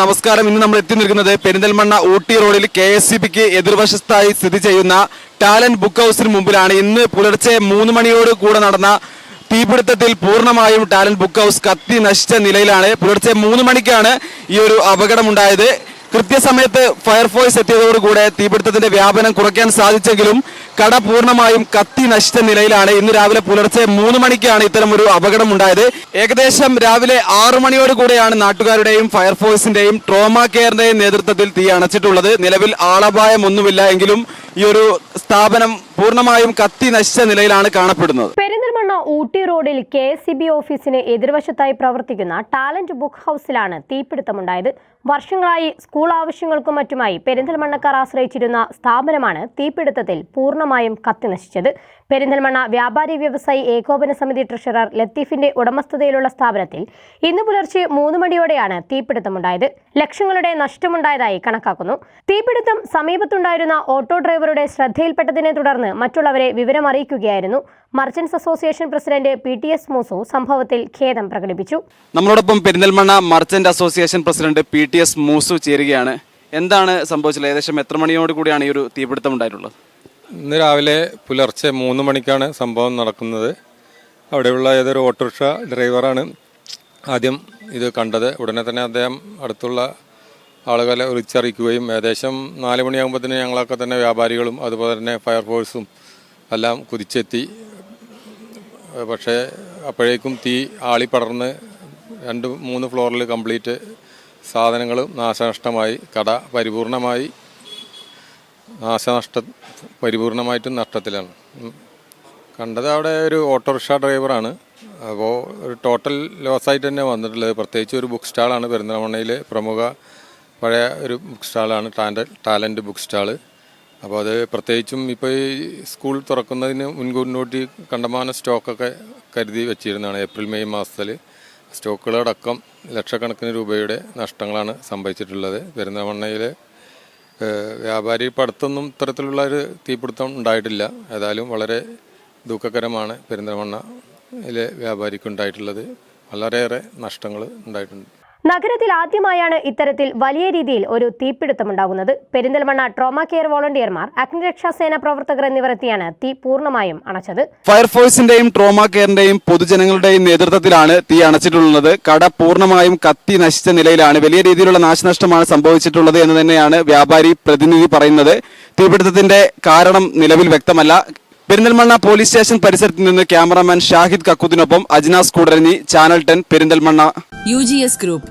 നമസ്കാരം. ഇന്ന് നമ്മൾ എത്തി നിൽക്കുന്നത് പെരിന്തൽമണ്ണ ഊട്ടി റോഡിൽ കെ എസ് സി ബിക്ക് എതിർവശത്തായി സ്ഥിതി ചെയ്യുന്ന ടാലന്റ് ബുക്ക് ഹൗസിന് മുമ്പിലാണ്. ഇന്ന് പുലർച്ചെ മൂന്ന് മണിയോട് കൂടെ നടന്ന തീപിടുത്തത്തിൽ പൂർണമായും ടാലന്റ് ബുക്ക് ഹൗസ് കത്തി നശിച്ച നിലയിലാണ്. പുലർച്ചെ മൂന്ന് മണിക്കാണ് ഈ ഒരു അപകടമുണ്ടായത്. കൃത്യസമയത്ത് ഫയർഫോഴ്സ് എത്തിയതോടുകൂടെ തീപിടുത്തത്തിന്റെ വ്യാപനം കുറയ്ക്കാൻ സാധിച്ചെങ്കിലും കട പൂർണമായും കത്തി നശിച്ച നിലയിലാണ് ഇന്ന് രാവിലെ പുലർച്ചെ മൂന്ന് മണിക്കാണ് ഇത്തരം ഒരു അപകടം ഉണ്ടായത് ഏകദേശം രാവിലെ ആറു മണിയോട് കൂടെയാണ് നാട്ടുകാരുടെയും ഫയർഫോഴ്സിന്റെയും ട്രോമ കെയറിന്റെയും നേതൃത്വത്തിൽ തീ അണച്ചിട്ടുള്ളത്. നിലവിൽ ആളപായം ഒന്നുമില്ല എങ്കിലും ഈ ഒരു സ്ഥാപനം പൂർണമായും കത്തി നശിച്ച നിലയിലാണ് കാണപ്പെടുന്നത്. പെരിന്തൽമണ്ണ ഊട്ടി റോഡിൽ കെ എസ് സി ബി ഓഫീസിന് എതിർവശത്തായി പ്രവർത്തിക്കുന്ന ടാലന്റ് ബുക്ക് ഹൗസിലാണ് തീപിടുത്തമുണ്ടായത്. വർഷങ്ങളായി സ്കൂൾ ആവശ്യങ്ങൾക്കും മറ്റുമായി പെരിന്തൽമണ്ണക്കാർ ആശ്രയിച്ചിരുന്ന സ്ഥാപനമാണ് തീപിടുത്തത്തിൽ പൂർണമായും കത്തി നശിച്ചത്. പെരിന്തൽമണ്ണ വ്യാപാരി വ്യവസായി ഏകോപന സമിതി ട്രഷറർ ലത്തീഫിന്റെ ഉടമസ്ഥതയിലുള്ള സ്ഥാപനത്തിൽ ഇന്ന് പുലർച്ചെ മൂന്ന് മണിയോടെയാണ് തീപിടുത്തമുണ്ടായത്. ലക്ഷങ്ങളുടെ നഷ്ടമുണ്ടായതായി കണക്കാക്കുന്നു. തീപിടുത്തം സമീപത്തുണ്ടായിരുന്ന ഓട്ടോ ഡ്രൈവറുടെ ശ്രദ്ധയിൽപ്പെട്ടതിനെ തുടർന്ന് മറ്റുള്ളവരെ വിവരമറിയിക്കുകയായിരുന്നു merchants association president P T S Moosu സംഭവത്തിൽ ഖേദം പ്രകടിപ്പിച്ചു. നമ്മളോടൊപ്പം Perinthalmanna merchant association president P T S Moosu ചേരുകയാണ്. എന്താണ് സംഭവിച്ചത്? ഏകദേശം എത്ര മണിയോട് കൂടിയാണ് ഈ ഒരു തീപിടുത്തം ഉണ്ടായിട്ടുള്ളത്? ഇന്ന് രാവിലെ പുലർച്ചെ മൂന്ന് മണിക്കാണ് സംഭവം നടക്കുന്നത്. അവിടെയുള്ള ഏതൊരു ഓട്ടോറിക്ഷ ഡ്രൈവറാണ് ആദ്യം ഇത് കണ്ടത്. ഉടനെ തന്നെ അദ്ദേഹം അടുത്തുള്ള ആളുകളെ വിളിച്ചറിയിക്കുകയും ഏകദേശം നാല് മണിയാകുമ്പോഴത്തേന് ഞങ്ങളൊക്കെ തന്നെ വ്യാപാരികളും അതുപോലെ തന്നെ ഫയർഫോഴ്സും എല്ലാം കുതിച്ചെത്തി. പക്ഷേ അപ്പോഴേക്കും തീ ആളി പടർന്ന് രണ്ട് മൂന്ന് ഫ്ലോറിൽ കംപ്ലീറ്റ് സാധനങ്ങളും നാശനഷ്ടമായി കട പരിപൂർണമായി നാശനഷ്ട പരിപൂർണമായിട്ടും നഷ്ടത്തിലാണ്. കണ്ടത് അവിടെ ഒരു ഓട്ടോറിക്ഷ ഡ്രൈവറാണ്. അപ്പോൾ ഒരു ടോട്ടൽ ലോസായിട്ട് തന്നെ വന്നിട്ടുള്ളത്. പ്രത്യേകിച്ച് ഒരു ബുക്ക് സ്റ്റാളാണ് പെരിന്തൽമണ്ണയിലെ പ്രമുഖ പഴയ ഒരു ബുക്ക് സ്റ്റാളാണ് ടാലന്റ് ടാലന്റ് ബുക്ക് സ്റ്റാൾ അപ്പോൾ അത് പ്രത്യേകിച്ചും ഇപ്പോൾ ഈ സ്കൂൾ തുറക്കുന്നതിന് മുൻകൂട്ടി കണ്ടമാന സ്റ്റോക്കൊക്കെ കരുതി വെച്ചിരുന്നതാണ്. ഏപ്രിൽ മെയ് മാസത്തിൽ സ്റ്റോക്കുകളടക്കം ലക്ഷക്കണക്കിന് രൂപയുടെ നഷ്ടങ്ങളാണ് സംഭവിച്ചിട്ടുള്ളത്. പെരിന്തൽമണ്ണയിലെ മണ്ണയിൽ വ്യാപാരി ഇപ്പം അടുത്തൊന്നും ഇത്തരത്തിലുള്ള ഒരു തീപിടുത്തം ഉണ്ടായിട്ടില്ല. ഏതായാലും വളരെ ദുഃഖകരമാണ് പെരിന്തൽമണ്ണയിലെ വ്യാപാരിക്കുണ്ടായിട്ടുള്ളത്. വളരെയേറെ നഷ്ടങ്ങൾ ഉണ്ടായിട്ടുണ്ട്. നഗരത്തിൽ ആദ്യമായാണ് ഇത്തരത്തിൽ വലിയ രീതിയിൽ ഒരു തീപിടുത്തമുണ്ടാകുന്നത്. പെരിന്തൽമണ്ണ ട്രോമ കെയർ വോളണ്ടിയർമാർ അഗ്നിരക്ഷാസേന പ്രവർത്തകർ എന്നിവർ എന്നിവരെത്തിയാണ് തീ പൂർണമായും അണച്ചത്. ഫയർഫോഴ്സിന്റെയും ട്രോമ കെയറിന്റെയും പൊതുജനങ്ങളുടെയും നേതൃത്വത്തിലാണ് തീ അണച്ചിട്ടുള്ളത്. കട പൂർണമായും കത്തി നശിച്ച നിലയിലാണ്. വലിയ രീതിയിലുള്ള നാശനഷ്ടമാണ് സംഭവിച്ചിട്ടുള്ളത് എന്ന് തന്നെയാണ് വ്യാപാരി പ്രതിനിധി പറയുന്നത്. തീപിടുത്തത്തിന്റെ കാരണം നിലവിൽ വ്യക്തമല്ല. പെരിന്തൽമണ്ണ പോലീസ് സ്റ്റേഷൻ പരിസരത്ത് നിന്ന് cameraman Shahid കക്കൂദിനൊപ്പം Ajnas Koodaranji channel ten Perinthalmanna. U G S group.